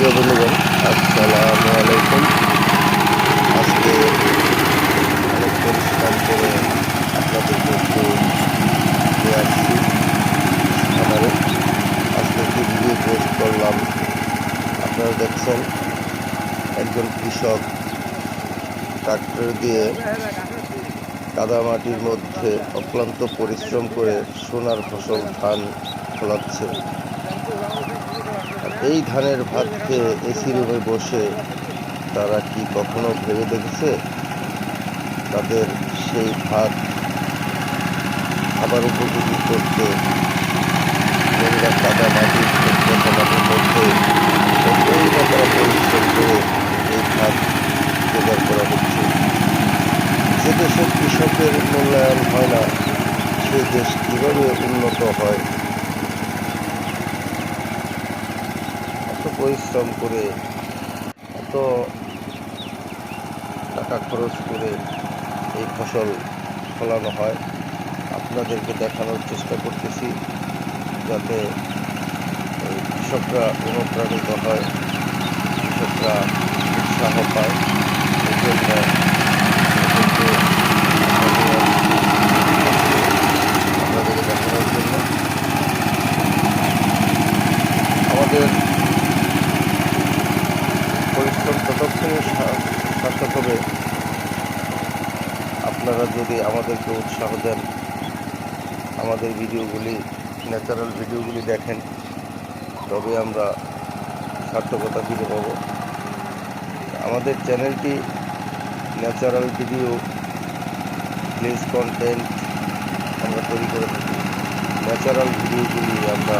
প্রিয় বন্ধুগণ, আসসালামু আলাইকুম। আজকে অনেক পরিশ্রম করে আপনাদেরকে একটু নিয়ে আসছি খামারে। আজকে একটি ভিডিও পোস্ট করলাম। আপনারা দেখছেন, একজন কৃষক ট্রাক্টর দিয়ে কাদামাটির মধ্যে অক্লান্ত পরিশ্রম করে সোনার ফসল ধান ফলাচ্ছে। এই ধানের ভাত খেয়ে এসি রুমে বসে তারা কি কখনো ভেবে দেখেছে? তাদের সেই ভাত খাবার উপযোগী করতে নোংরা কাদা মাটির মাটির মধ্যে না তারা পরিশ্রম করে এই ভাত জোগাড় করা হচ্ছে? যে দেশের কৃষকের মূল্যায়ন হয় না সেই দেশ কীভাবে উন্নত হয় এত পরিশ্রম করে, এত টাকা খরচ করে এই ফসল ফলানো হয়, আপনাদেরকে দেখানোর চেষ্টা করতেছি যাতে কৃষকরা অনুপ্রাণিত হয়, কৃষকরা উৎসাহ পায়, এই জন্য এদেরকে আপনাদেরকে দেখানোর জন্য আমাদের পরিশ্রম ততক্ষণই সার্থক হবে। আপনারা যদি আমাদেরকে উৎসাহ দেন, আমাদের ভিডিওগুলি ন্যাচারাল ভিডিওগুলি দেখেন, তবে আমরা সার্থকতা ফিরে পাব। আমাদের চ্যানেলটি ন্যাচারাল ভিডিও প্লেস কন্টেন্ট আমরা তৈরি করে থাকি। ন্যাচারাল ভিডিওগুলি আমরা